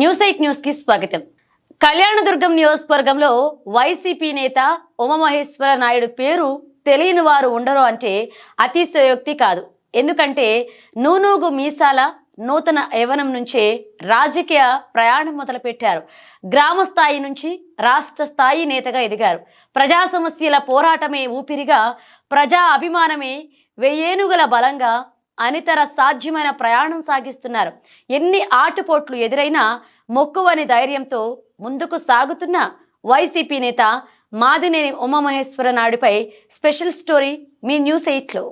News eight న్యూస్కి స్వాగతం. కళ్యాణదుర్గం నియోజకవర్గంలో వైసీపీ నేత ఉమామహేశ్వర నాయుడు పేరు తెలియని వారు ఉండరు అంటే అతిశయోక్తి కాదు. ఎందుకంటే నూనూగు మీసాల నూతన యవనం నుంచే రాజకీయ ప్రయాణం మొదలుపెట్టారు. గ్రామ స్థాయి నుంచి రాష్ట్ర స్థాయి నేతగా ఎదిగారు. ప్రజా సమస్యల పోరాటమే ఊపిరిగా ప్రజా అభిమానమే వెయ్యేనుగుల బలంగా అనితర సాధ్యమైన ప్రయాణం సాగిస్తున్నారు. ఎన్ని ఆటుపోట్లు ఎదురైనా మొక్కువని ధైర్యంతో ముందుకు సాగుతున్న వైసీపీ నేత మాదినేని ఉమామహేశ్వర నాయుడుపై స్పెషల్ స్టోరీ మీ న్యూస్ ఎయిట్లో.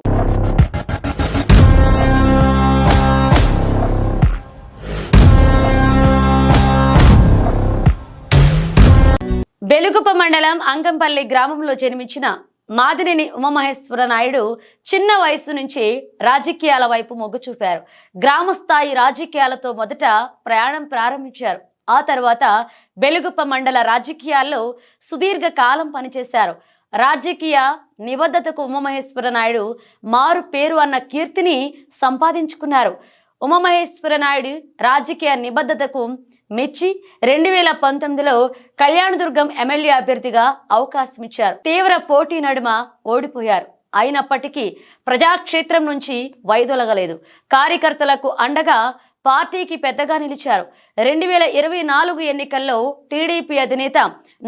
బెలుగుప మండలం అంకంపల్లి గ్రామంలో జన్మించిన మాదిరిని ఉమామహేశ్వర నాయుడు చిన్న వయసు నుంచి రాజకీయాల వైపు మొగ్గు చూపారు. గ్రామ స్థాయి రాజకీయాలతో మొదట ప్రయాణం ప్రారంభించారు. ఆ తర్వాత బెలుగుప్ప మండల రాజకీయాల్లో సుదీర్ఘ కాలం పనిచేశారు. రాజకీయ నిబద్ధతకు ఉమామహేశ్వర నాయుడు మారు పేరు అన్న కీర్తిని సంపాదించుకున్నారు. ఉమామహేశ్వర నాయుడు రాజకీయ నిబద్ధతకు మెచ్చి రెండు వేల పంతొమ్మిదిలో కళ్యాణదుర్గం ఎమ్మెల్యే అభ్యర్థిగా అవకాశం ఇచ్చారు. తీవ్ర పోటీ నడుమ ఓడిపోయారు. అయినప్పటికీ ప్రజాక్షేత్రం నుంచి వైదొలగలేదు. కార్యకర్తలకు అండగా పార్టీకి పెద్దగా నిలిచారు. రెండు వేల ఇరవై నాలుగు ఎన్నికల్లో టీడీపీ అధినేత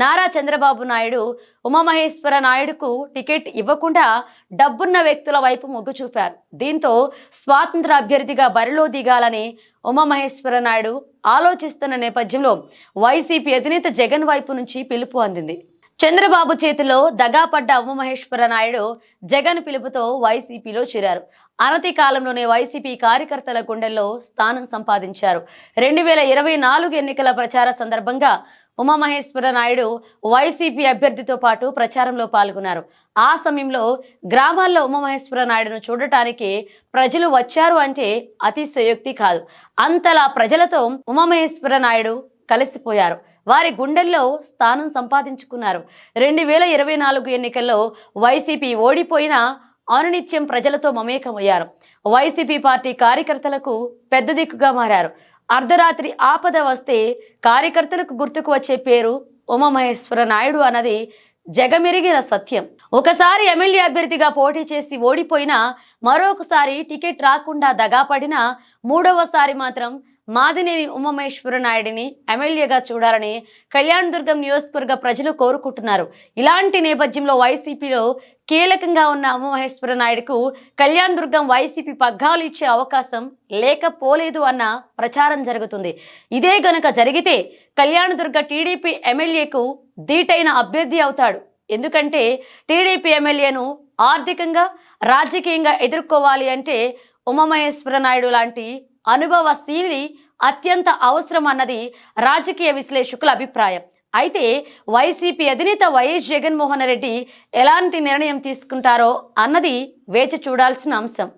నారా చంద్రబాబు నాయుడు ఉమామహేశ్వర నాయుడుకు టికెట్ ఇవ్వకుండా డబ్బున్న వ్యక్తుల వైపు మొగ్గు చూపారు. దీంతో స్వాతంత్ర అభ్యర్థిగా బరిలో దిగాలని ఉమామహేశ్వర నాయుడు ఆలోచిస్తున్న నేపథ్యంలో వైసీపీ అధినేత జగన్ వైపు నుంచి పిలుపు అందింది. చంద్రబాబు చేతిలో దగాపడ్డ ఉమామహేశ్వర నాయుడు జగన్ పిలుపుతో వైసీపీలో చేరారు. అనతి కాలంలోనే వైసీపీ కార్యకర్తల గుండెల్లో స్థానం సంపాదించారు. రెండు వేల ఇరవై నాలుగు ఎన్నికల ప్రచార సందర్భంగా ఉమామహేశ్వర నాయుడు వైసీపీ అభ్యర్థితో పాటు ప్రచారంలో పాల్గొన్నారు. ఆ సమయంలో గ్రామాల్లో ఉమామహేశ్వర నాయుడును చూడటానికి ప్రజలు వచ్చారు అంటే అతిశయోక్తి కాదు. అంతలా ప్రజలతో ఉమామహేశ్వర నాయుడు కలిసిపోయారు. వారి గుండెల్లో స్థానం సంపాదించుకున్నారు. రెండు వేల ఇరవై నాలుగు ఎన్నికల్లో వైసీపీ ఓడిపోయిన అనునిత్యం ప్రజలతో మమేకమయ్యారు. వైసీపీ పార్టీ కార్యకర్తలకు పెద్ద దిక్కుగా మారారు. అర్ధరాత్రి ఆపద వస్తే కార్యకర్తలకు గుర్తుకు వచ్చే పేరు ఉమామహేశ్వర నాయుడు అన్నది జగమెరిగిన సత్యం. ఒకసారి ఎమ్మెల్యే అభ్యర్థిగా పోటీ చేసి ఓడిపోయినా మరొకసారి టికెట్ రాకుండా దగాపడినా మూడవసారి మాత్రం మాదినేని ఉమామహేశ్వర నాయుడిని ఎమ్మెల్యేగా చూడాలని కళ్యాణ్ దుర్గం నియోజకవర్గ ప్రజలు కోరుకుంటున్నారు. ఇలాంటి నేపథ్యంలో వైసీపీలో కీలకంగా ఉన్న ఉమామహేశ్వర నాయుడుకు కళ్యాణ్ దుర్గం వైసీపీ పగ్గాలు ఇచ్చే అవకాశం లేకపోలేదు అన్న ప్రచారం జరుగుతుంది. ఇదే గనుక జరిగితే కళ్యాణ్ దుర్గ టీడీపీ ఎమ్మెల్యేకు ధీటైన అభ్యర్థి అవుతాడు. ఎందుకంటే టీడీపీ ఎమ్మెల్యేను ఆర్థికంగా రాజకీయంగా ఎదుర్కోవాలి అంటే ఉమామహేశ్వర నాయుడు లాంటి అనుభవశీలి అత్యంత అవసరం అన్నది రాజకీయ విశ్లేషకుల అభిప్రాయం. అయితే వైసీపీ అధినేత వైఎస్ జగన్మోహన్ రెడ్డి ఎలాంటి నిర్ణయం తీసుకుంటారో అన్నది వేచి చూడాల్సిన అంశం.